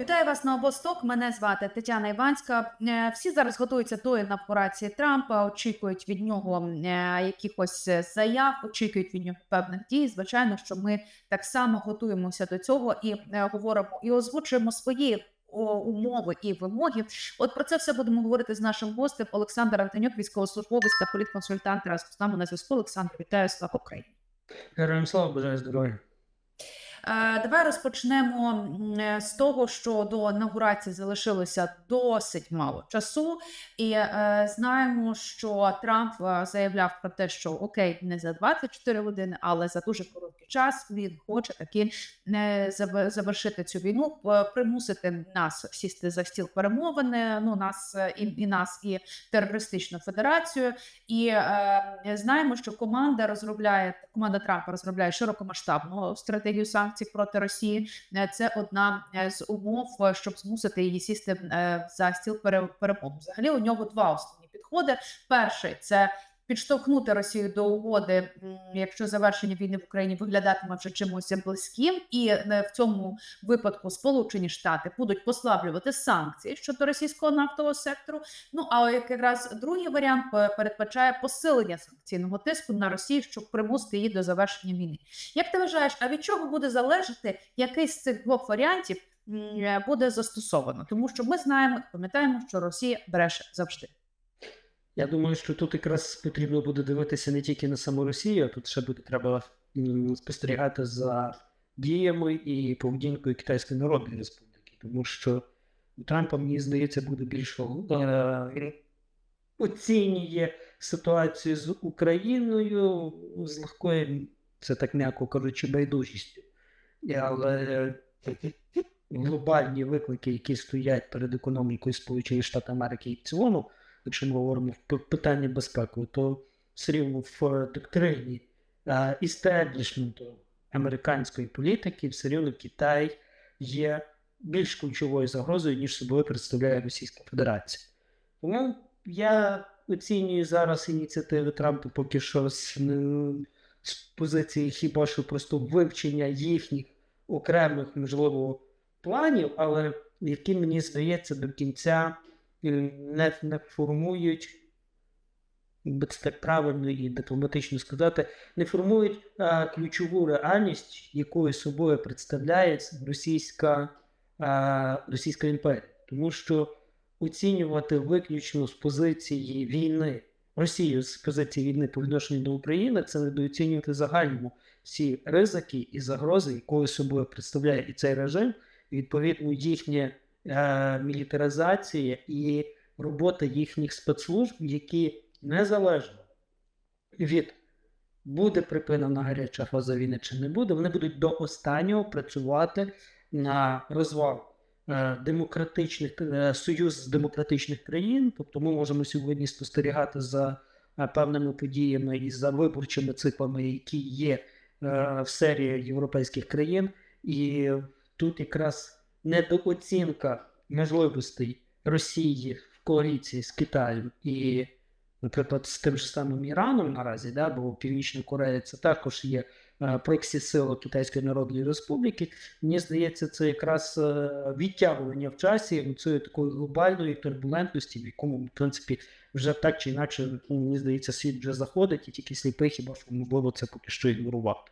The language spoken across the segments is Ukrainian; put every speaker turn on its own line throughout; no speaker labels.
Вітаю вас на обосток. Мене звати Тетяна Іванська. Е, Всі зараз готуються до інавгурації Трампа, очікують від нього е, якихось заяв, очікують від нього певних дій. Звичайно, що ми так само готуємося до цього і е, говоримо і озвучуємо свої умови і вимоги. От про це все будемо говорити з нашим гостем Олександр Антонюк, військовослужбовець та політконсультант. Разом з нами на зв'язку. Олександр, вітаю слава Україні.
Героям слава бажаю здоров'я.
Е, Давай розпочнемо е, з того, що до інаугурації залишилося досить мало часу, і е, знаємо, що Трамп заявляв про те, що окей, не за 24 години, але за дуже короткий час він хоче таки не завершити цю війну, примусити нас сісти за стіл перемовини. Ну нас е, і, і нас, і терористичну федерацію. І е, знаємо, що команда розробляє команда Трампа розробляє широкомасштабну стратегію санкцій проти Росії. Е, Це одна е, з умов, щоб змусити її сісти за стіл пере- перемовин. Взагалі у нього два основні підходи. Перший це підштовхнути Росію до угоди, якщо завершення війни в Україні виглядатиме вже чимось близьким, і е, в цьому випадку Сполучені Штати будуть послаблювати санкції щодо російського нафтового сектору. Ну а якраз другий варіант е, передбачає посилення санкційного тиску на Росію, щоб примусити її до завершення війни. Як ти вважаєш, а від чого буде залежати який з цих двох варіантів е, буде застосовано? Тому що ми знаємо пам'ятаємо, що Росія бреше завжди.
Я думаю, що тут якраз потрібно буде дивитися не тільки на саму Росію, а тут ще буде треба спостерігати за діями і поведінкою Китайської Народної Республіки, тому що Трампа, мені здається, буде більш е, оцінює ситуацію з Україною з легкою, це так м'яко кажучи, байдужістю. Але глобальні виклики, які стоять перед економікою Сполучених Штатів Америки і в цілому, якщо ми говоримо про питання безпеки, то все в е, доктрині е, істеблішменту американської політики, все рівно Китай є більш ключовою загрозою, ніж собою представляє Російська Федерація. Тому я оцінюю зараз ініціативи Трампа поки що з, з позиції хіба що просто вивчення їхніх окремих, можливо, планів, але які мені здається до кінця не, не формують, би це так правильно і дипломатично сказати, не формують а, ключову реальність, якою собою представляє російська, а, російська імперія. Тому що оцінювати виключно з позиції війни Росію з позиції війни по відношенню до України, це недооцінювати загальному всі ризики і загрози, якою собою представляє і цей режим, і, відповідно, їхня е, мілітаризація і робота їхніх спецслужб, які незалежно від буде припинена гаряча фаза війни чи не буде, вони будуть до останнього працювати на розвал е, демократичних е, союз з демократичних країн. Тобто ми можемо сьогодні спостерігати за е, певними подіями і за виборчими циклами, які є в серії європейських країн, і тут якраз недооцінка можливостей Росії в коаліції з Китаєм і, наприклад, з тим ж самим Іраном наразі, да, бо Північна Корея це також є е, проксі сила Китайської Народної Республіки. Мені здається, це якраз е, відтягування в часі цієї такої глобальної турбулентності, в якому, в принципі, вже так чи інакше, ну, мені здається, світ вже заходить, і тільки сліпий, хіба що можливо це поки що ігнорувати.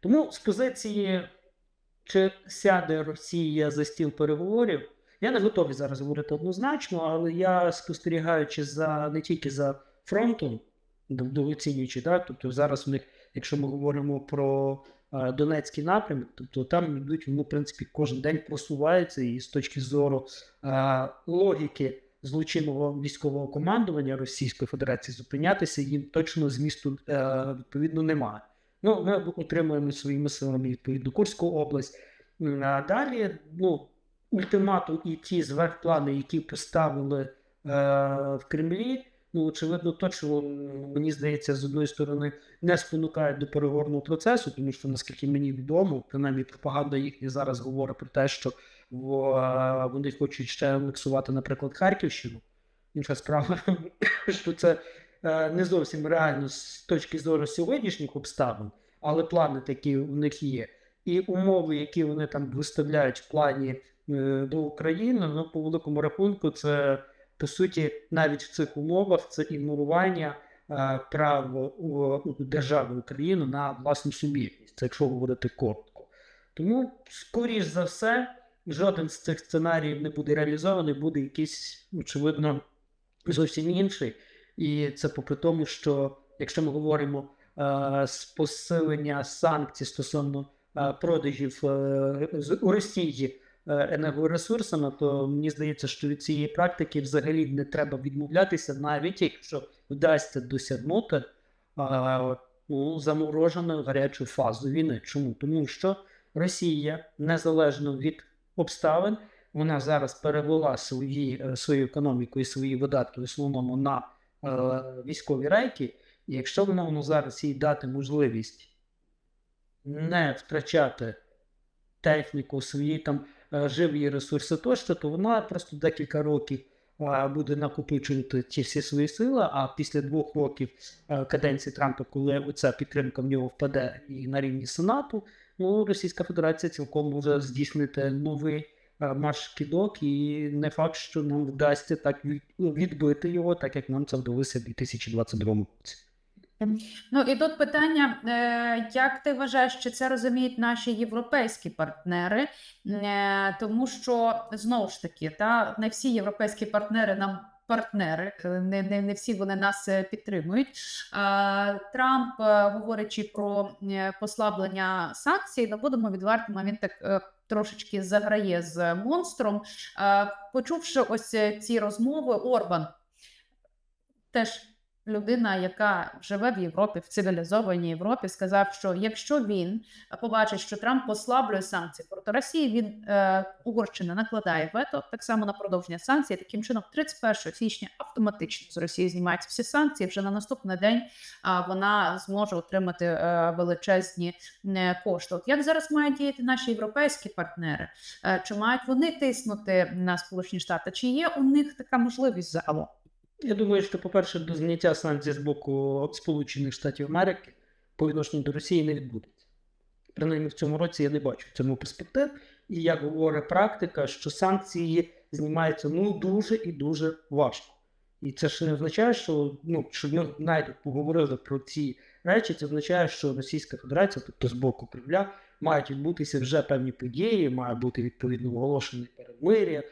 Тому з позиції, чи сяде Росія за стіл переговорів, я не готовий зараз говорити однозначно, але я спостерігаючи за не тільки за фронтом, оцінюючи, так, тобто зараз в них, якщо ми говоримо про е, Донецький напрямок, тобто там йдуть, вони, в принципі, кожен день просуваються, і з точки зору е, логіки злочинного військового командування Російської Федерації зупинятися їм точно змісту е, відповідно немає. Ну, ми отримуємо своїми силами відповідно Курську область. А далі, ну, ультиматум і ті зверхплани, які поставили е, в Кремлі, ну, очевидно, точно, мені здається, з одної сторони не спонукають до переговорного процесу, тому що, наскільки мені відомо, принаймні пропаганда їхня зараз говорить про те, що е, вони хочуть ще анексувати, наприклад, Харківщину. Інша справа, що це не зовсім реально з точки зору сьогоднішніх обставин, але плани такі у них є. І умови, які вони там виставляють в плані е, до України. Ну, по великому рахунку, це по суті навіть в цих умовах це ігнорування е, прав держави України на власну суб'єктність, це якщо говорити коротко. Тому, скоріш за все, жоден з цих сценаріїв не буде реалізований, буде якийсь, очевидно, зовсім інший. І це попри тому, що якщо ми говоримо е, з посилення санкцій стосовно е, продажів е, у Росії енергоресурсами, то мені здається, що від цієї практики взагалі не треба відмовлятися, навіть якщо вдасться досягнути ну, заморожену гарячу фазу війни. Чому? Тому що Росія незалежно від обставин, вона зараз перевела свої, свою економіку і свої видатки в основному на військові рейки. І якщо воно зараз їй дати можливість не втрачати техніку, свої там е, живі ресурси тощо, то вона просто декілька років е, буде накопичувати ті всі свої сили, а після двох років е, каденції Трампа, коли оця підтримка в нього впаде і на рівні Сенату, ну Російська Федерація цілком може здійснити новий е, марш кидок, і не факт, що нам вдасться так відбити його, так як нам це вдалося в 2022 році.
Ну і тут питання: е, як ти вважаєш, чи це розуміють наші європейські партнери? Е, Тому що знову ж таки, та не всі європейські партнери нам. Партнери, не, не, не всі вони нас підтримують. Трамп, говорячи про послаблення санкцій, ну будемо відвертими, він так трошечки заграє з монстром. Почувши ось е, ці розмови, Орбан теж людина, яка живе в Європі, в цивілізованій Європі, сказав, що якщо він побачить, що Трамп послаблює санкції проти Росії, він е, Угорщина накладає вето так само на продовження санкцій. Таким чином, 31 січня автоматично з Росії знімаються всі санкції. Вже на наступний день а, вона зможе отримати е, величезні е, кошти. От як зараз мають діяти наші європейські партнери? Е, чи мають вони тиснути на Сполучені Штати? Чи є у них така можливість загалом?
Я думаю, що, по-перше, до зняття санкцій з боку Сполучених Штатів Америки по відношенню до Росії не відбудеться. Принаймні в цьому році я не бачу в цьому перспектив. І як говорить практика, що санкції знімаються ну дуже і дуже важко. І це ж не означає, що ну, що ми навіть поговорили про ці речі, це означає, що Російська Федерація, тобто з боку Кремля, мають відбутися вже певні події, має бути відповідно оголошене перемир'я,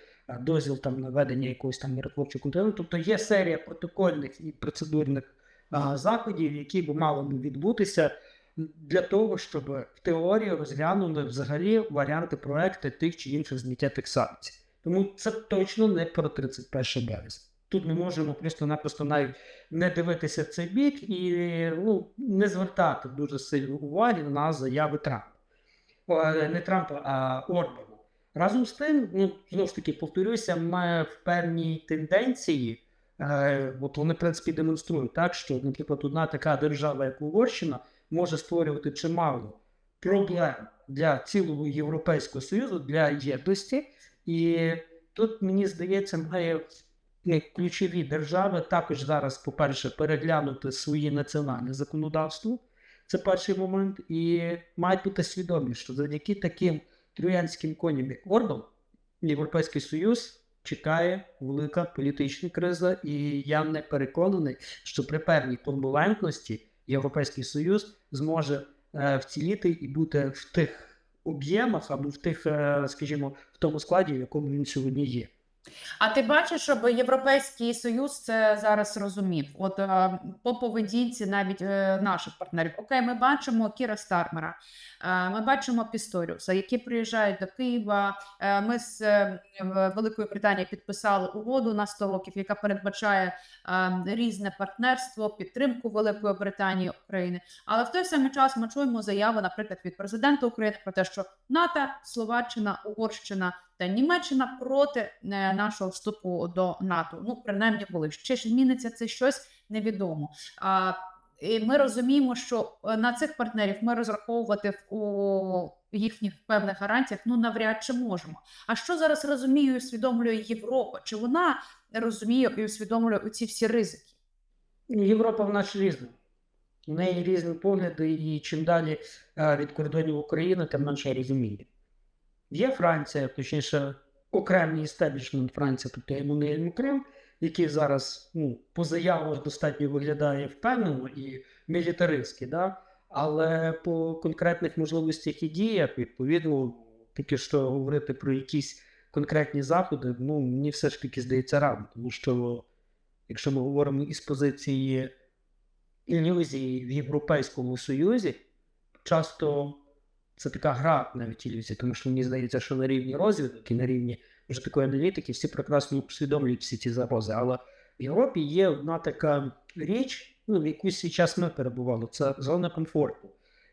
дозвіл там на ведення якогось там миротворчого контролю. Тобто є серія протокольних і процедурних а, заходів, які б мали б відбутися для того, щоб в теорії розглянули взагалі варіанти проекти тих чи інших зняття тих санкцій. Тому це точно не про 31 березня. Тут ми можемо просто-напросто навіть не дивитися в цей бік і ну, не звертати дуже сильно уваги на заяви Трампа. Не Трампа, а Орбана. Разом з тим, ну, знову ж таки, повторюся, ми в певній тенденції, е, от вони, в принципі, демонструють так, що, наприклад, одна така держава, як Угорщина, може створювати чимало проблем для цілого Європейського Союзу, для єдності. І тут, мені здається, має е, ключові держави також зараз, по-перше, переглянути своє національне законодавство. Це перший момент, і мають бути свідомі, що завдяки таким троянським конім як Орбан, Європейський Союз чекає велика політична криза, і я не переконаний, що при певній турбулентності Європейський Союз зможе е, вціліти і бути в тих об'ємах або в тих, е, скажімо, в тому складі, в якому він сьогодні є.
А ти бачиш, щоб Європейський Союз це зараз розумів? От е, по поведінці навіть е, наших партнерів. Окей, ми бачимо Кіра Стармера, е, ми бачимо Пісторіуса, які приїжджають до Києва. Ми з Великої Британії підписали угоду на 100 років, яка передбачає різне партнерство, підтримку Великої Британії України. Але в той самий час ми чуємо заяви, наприклад, від президента України про те, що НАТО, Словаччина, Угорщина Німеччина проти е, нашого вступу до НАТО. Ну, принаймні були. Чи ж зміниться це щось невідомо. А, і ми розуміємо, що е, на цих партнерів ми розраховувати у їхніх певних гарантіях ну навряд чи можемо. А що зараз розуміє і усвідомлює Європа? Чи вона розуміє і усвідомлює ці всі ризики?
Європа в нас різна. У неї різні погляди, і чим далі е, від кордонів України, тим менше розуміння. Є Франція, точніше, окремий істеблішмент Франції, тобто Еммануель Макрон, який зараз ну, по заявах достатньо виглядає впевнено і мілітаристськи, да? але по конкретних можливостях і діях, відповідно, таки що говорити про якісь конкретні заходи, ну мені все ж таки здається рано, тому що якщо ми говоримо із позиції ілюзії в Європейському Союзі, часто це така гра навіть ілюзія, тому що мені здається, що на рівні розвідки, на рівні вже такої аналітики, всі прекрасно усвідомлюють всі ці загрози. Але в Європі є одна така річ, ну, в яку свій час ми перебували, це зона комфорту.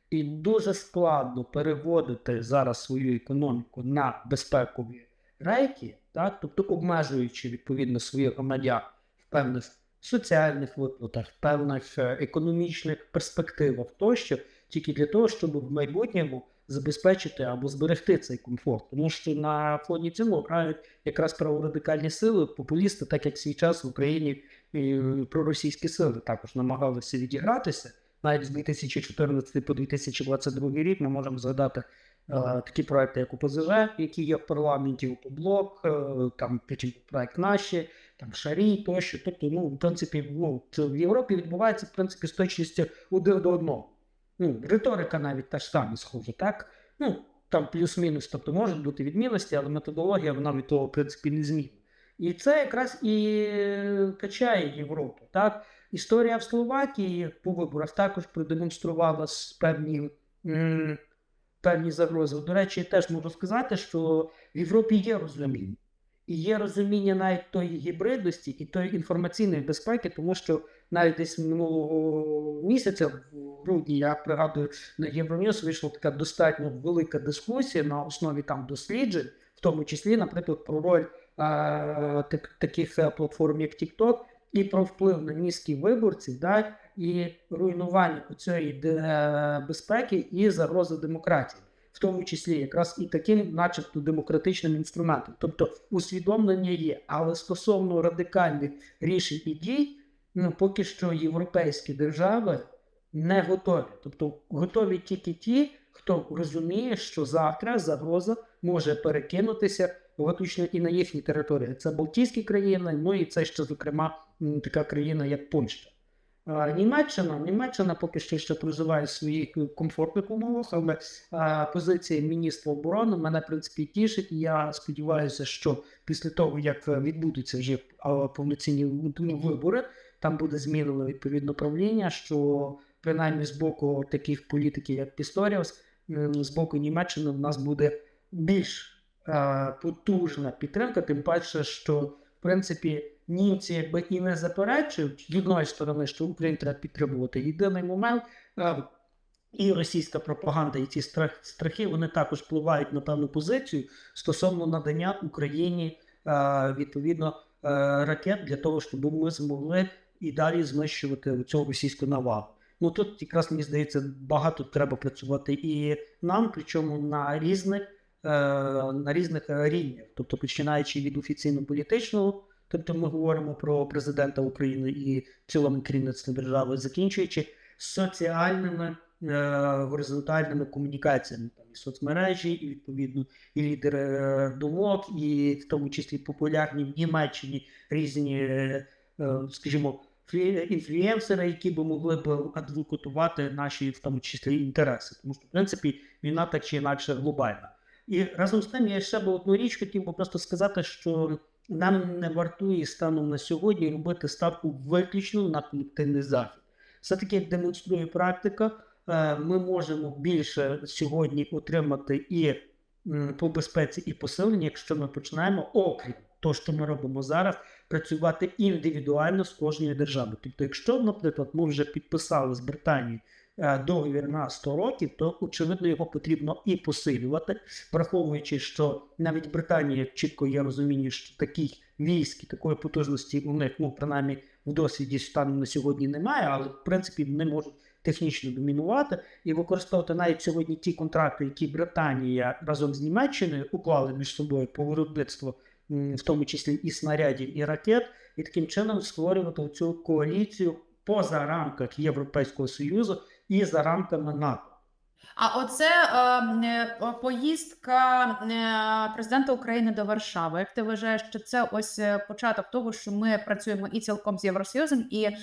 І дуже складно переводити зараз свою економіку на безпекові рейки, так, тобто обмежуючи відповідно своїх громадян в певних соціальних виплатах, в певних е, економічних перспективах тощо, тільки для того, щоб в майбутньому забезпечити або зберегти цей комфорт. Тому що на фоні цього грають якраз праворадикальні сили, популісти, так як свій час в Україні і проросійські сили також намагалися відігратися. Навіть з 2014 по 2022 рік ми можемо згадати е, такі проекти, як ОПЗЖ, які є в парламенті, УПБЛОК, е, там проект наші, там Шарі тощо. Тобто, ну, в принципі, ну, в Європі відбувається в принципі з точністю один до одного. Ну, риторика навіть та ж сама схожа, так? Ну, там плюс-мінус, тобто можуть бути відмінності, але методологія вона від того, в принципі, не змінна. І це якраз і качає Європу. Так? Історія в Словакії по виборах також продемонструвала певні, певні загрози. До речі, теж можу сказати, що в Європі є розуміння. І є розуміння навіть тої гібридності і тої інформаційної безпеки, тому що навіть десь минулого місяця, в грудні, я пригадую, на Євроньюз вийшла така достатньо велика дискусія на основі там досліджень, в тому числі, наприклад, про роль е, так, таких е, платформ, як TikTok, і про вплив на міських виборців, да, і руйнування цієї безпеки і загрози демократії, в тому числі якраз і таким, начебто, демократичним інструментом. Тобто усвідомлення є, але стосовно радикальних рішень і дій, ну поки що європейські держави не готові. Тобто готові тільки ті, хто розуміє, що завтра загроза може перекинутися виключно і на їхні території. Це Балтійські країни, ну і це ще, зокрема, така країна, як Польща. Німеччина, Німеччина поки що ще проживає в своїх комфортних умовах, але позиція міністра оборони мене в принципі тішить. Я сподіваюся, що після того, як відбудуться вже повноцінні вибори, там буде змінено відповідно правління, що принаймні з боку таких політиків, як Пісторіус, з боку Німеччини в нас буде більш потужна підтримка, тим паче, що в принципі німці якби і не заперечують з одної сторони, що Україну треба підтримувати. Єдиний момент. е, і російська пропаганда, і ці страх, страхи вони також впливають на певну позицію стосовно надання Україні е, відповідно е, ракет для того, щоб ми змогли і далі знищувати цю російську навалу. Ну тут якраз мені здається, багато треба працювати і нам, причому на різних на різних рівнях, тобто починаючи від офіційно-політичного, тобто ми говоримо про президента України і цілому керівництво держави, закінчуючи соціальними е, горизонтальними комунікаціями, там і соцмережі, і відповідно і лідери е, думок, і в тому числі популярні в Німеччині різні, е, е, скажімо, інфлюенсери, які би могли б адвокатувати наші в тому числі інтереси. Тому що, в принципі, війна так чи інакше глобальна. І разом з тим я ще би одну річ хотів би просто сказати, що нам не вартує станом на сьогодні робити ставку виключно на колективний захід. Все-таки, як демонструє практика, е, ми можемо більше сьогодні отримати і по безпеці, і посилення, якщо ми починаємо, окрім того, що ми робимо зараз, працювати індивідуально з кожною державою. Тобто, якщо, наприклад, ми вже підписали з Британією договір на 100 років, то очевидно його потрібно і посилювати, враховуючи, що навіть Британія чітко є розуміння, що таких військ, такої потужності у них, ну принаймні в досвіді станом на сьогодні немає, але в принципі вони можуть технічно домінувати і використовувати навіть сьогодні ті контракти, які Британія разом з Німеччиною уклали між собою по виробництву, в тому числі і снарядів, і ракет, і таким чином створювати цю коаліцію поза рамках Європейського Союзу і за рамками НАТО.
А оце е, е, поїздка е, президента України до Варшави. Як ти вважаєш, що це ось е, початок того, що ми працюємо і цілком з Євросоюзом, і е,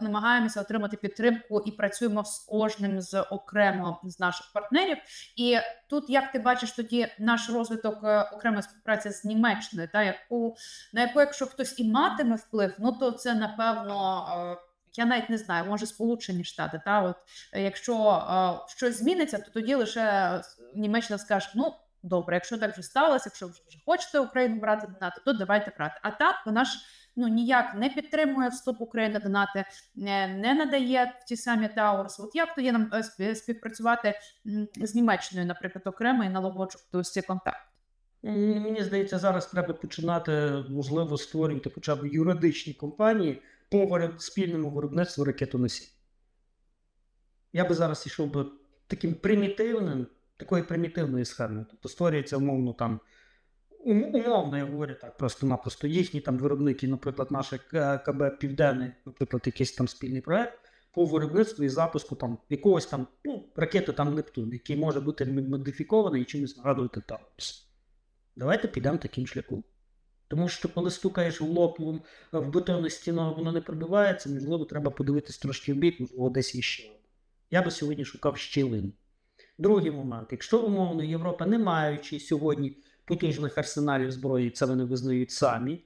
намагаємося отримати підтримку і працюємо з кожним з окремо з наших партнерів. І тут, як ти бачиш, тоді наш розвиток окремої співпраці з Німеччиною, та яку на яку, якщо хтось і матиме вплив, ну то це напевно. е, Я навіть не знаю, може Сполучені Штати, та от Е, Якщо е, щось зміниться, то тоді лише е, Німеччина скаже: ну добре, якщо так вже сталося, якщо ви вже хочете Україну брати до НАТО, то давайте брати. А так вона ж ну ніяк не підтримує вступ України до НАТО, не, надає ті самі Таурс. От як тоді нам е, співпрацювати з Німеччиною, наприклад, окремо і налагоджувати ось ці контакти?
Мені здається, зараз треба починати, можливо, створювати хоча б юридичні компанії по спільному виробництву ракетоносій. Я би зараз йшов би таким примітивним, такою примітивною схемою. Тобто створюється умовно там. Умовно, я говорю так, просто-напросто їхні там виробники, наприклад, наше КБ Південне, наприклад, якийсь там спільний проект по виробництву і запуску там якогось там ну, ракети там Нептун, який може бути модифікований і чимось нагадувати Таурус. Давайте підемо таким шляхом. Тому що коли стукаєш в лоб в- в бетонну стіну, воно не пробивається, можливо, треба подивитись трошки в бік, можливо, десь іще. Я би сьогодні шукав щілин. Другий момент. Якщо умовно Європа, не маючи сьогодні потужних арсеналів зброї, це вони визнають самі,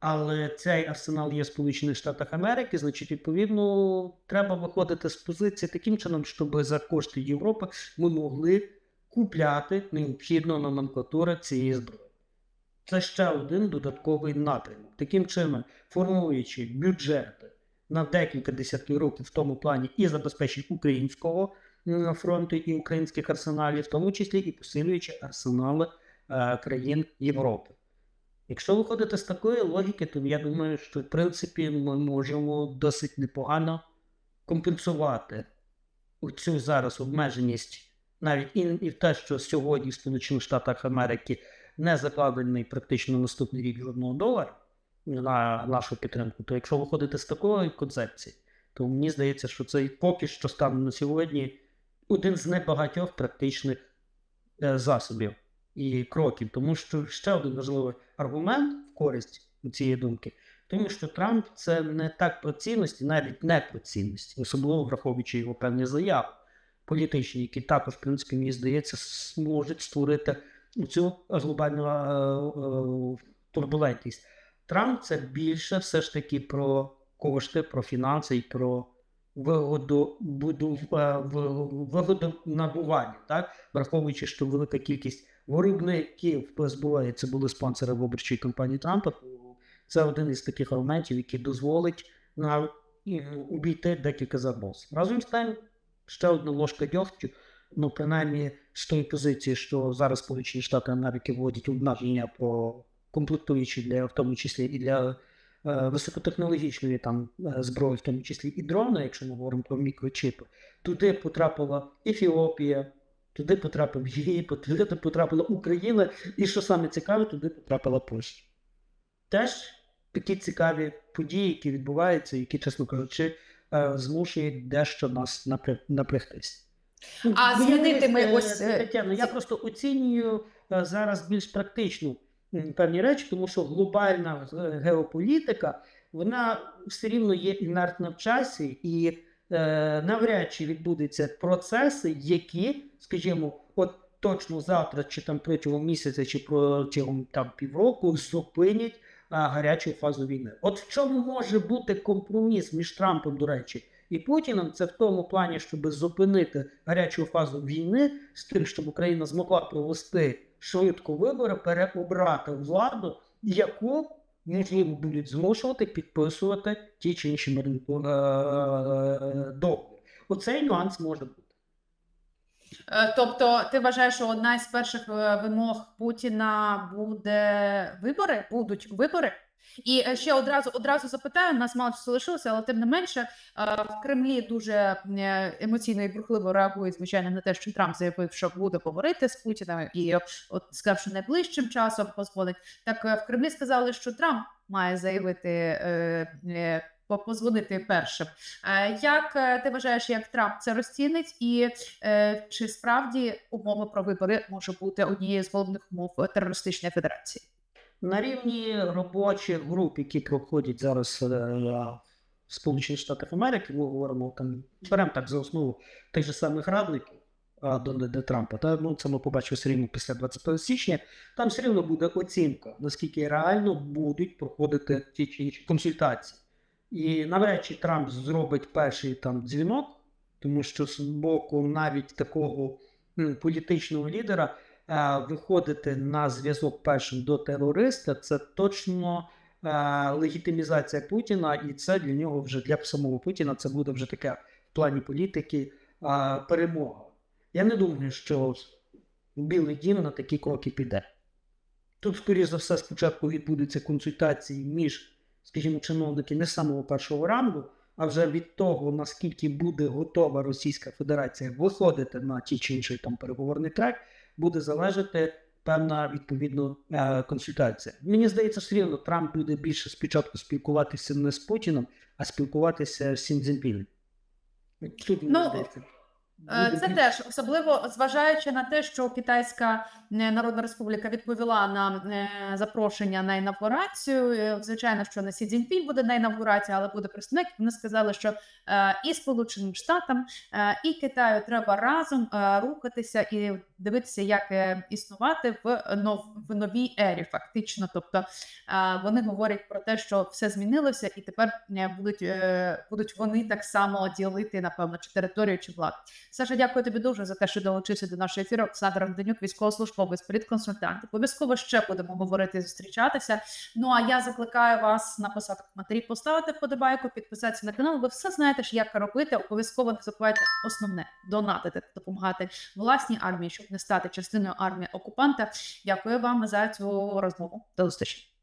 але цей арсенал є в Сполучених Штатах Америки, значить, відповідно, треба виходити з позиції таким чином, щоб за кошти Європи ми могли купляти необхідну номенклатуру цієї зброї. Це ще один додатковий напрямок. Таким чином, формуючи бюджети на декілька десятків років в тому плані і забезпечення українського фронту і українських арсеналів, в тому числі і посилюючи арсенали е, країн Європи. Якщо виходити з такої логіки, то я думаю, що в принципі ми можемо досить непогано компенсувати цю зараз обмеженість, навіть і, і те, що сьогодні в Сполучених Штатах Америки не закладений практично на наступний рік жодного долара на нашу підтримку, то якщо виходити з такої концепції, то мені здається, що це поки що стане на сьогодні один з небагатьох практичних е, засобів і кроків. Тому що ще один важливий аргумент в користь цієї думки, тому що Трамп це не так про цінності, навіть не про цінності, особливо враховуючи його певні заяви політичні, які також, в принципі, мені здається, зможуть створити цю глобальну е, е, турбулентність. Трамп це більше все ж таки про кошти, про фінанси і про вигоду, буду, е, в- вигодонабування, так? враховуючи, що велика кількість виробників зброї це були спонсори виборчої кампанії Трампа. Це один із таких елементів, який дозволить нам обійти декілька загроз. Разом з тим, ще одна ложка дьогтю, ну принаймні з тої позиції, що зараз Сполучені Штати Америки вводять обмеження по комплектуючі для в тому числі і для е, високотехнологічної там е, зброї, в тому числі і дрони, якщо ми говоримо про мікрочіпи, туди потрапила Ефіопія, туди потрапив Єгипет, туди потрапила Україна, і що саме цікаве, туди потрапила Польща. Теж такі цікаві події, які відбуваються, які, чесно кажучи, е, змушують дещо нас напря- напрягтись.
А
Ну,
змінити ми
е,
ось, е,
Тетяно, я просто оцінюю е, зараз більш практичну певні речі, тому що глобальна е, геополітика вона все рівно є інертна в часі, і е, навряд чи відбудуться процеси, які, скажімо, от точно завтра, чи там протягом місяця, чи протягом там півроку зупинять гарячу фазу війни. От в чому може бути компроміс між Трампом, до речі, і Путіним, це в тому плані, щоб зупинити гарячу фазу війни з тим, щоб Україна змогла провести швидко вибори, переобрати владу, яку можливо будуть змушувати підписувати ті чи інші мирні е, е, договори. Оцей нюанс може бути.
Е, Тобто, ти вважаєш, що одна із перших е, вимог Путіна буде вибори? Будуть вибори? І е, ще одразу одразу запитаю, нас мало часу лишилося, але тим не менше в Кремлі дуже емоційно і бурхливо реагують, звичайно, на те, що Трамп заявив, що буде говорити з Путіним, і от сказав, що найближчим часом дозволить. Так в Кремлі сказали, що Трамп має заявити позвонити першим. Е, Як е, ти вважаєш, як Трамп це розцінить, і е, чи справді умова про вибори може бути однією з головних умов терористичної федерації?
На рівні робочих груп, які проходять зараз Сполучених Штатах Америки, ми говоримо там, беремо так за основу тих же самих радників Дональда Трампа. Та, ну, це ми побачимо все рівно після 20 січня. Там все рівно буде оцінка, наскільки реально будуть проходити ті чи інші консультації. І навряд чи Трамп зробить перший там дзвінок, тому що з боку навіть такого політичного лідера е, виходити на зв'язок першим до терориста, це точно е, легітимізація Путіна, і це для нього вже для самого Путіна це буде вже таке в плані політики е, перемога. Я не думаю, що Білий Дім на такі кроки піде. Тут, скоріш за все, спочатку відбудуться консультації між, скажімо, чиновники не самого першого рангу, а вже від того, наскільки буде готова Російська Федерація виходити на ті чи інший там переговорний трек, буде залежати певна відповідно е, консультація. Мені здається, все рівно Трамп буде більше спочатку спілкуватися не з Путіном, а спілкуватися з Сім Тут мені
Ну,
здається,
Це теж особливо зважаючи на те, що Китайська е, Народна Республіка відповіла на е, запрошення на інавгурацію. Е, Звичайно, що не Сі Цзіньпінь буде на інавгурації, але буде представник. Вони сказали, що е, і Сполученим Штатам, е, і Китаю треба разом е, рухатися і дивитися, як е, існувати в нов в новій ері, фактично. Тобто е, вони говорять про те, що все змінилося, і тепер е, будуть, е, будуть вони так само ділити, напевно, чи територію, чи владу. Саша, дякую тобі дуже за те, що долучився до нашого ефіру. Олександр Антонюк, військовослужбовець, політконсультант. Обов'язково ще будемо говорити, зустрічатися. Ну а я закликаю вас написати коментарі, поставити вподобайку, підписатися на канал. Ви все знаєте, ж, як робити. Обов'язково не забувайте основне донатити, допомагати власній армії, щоб не стати частиною армії окупанта. Дякую вам за цю розмову. До зустрічі.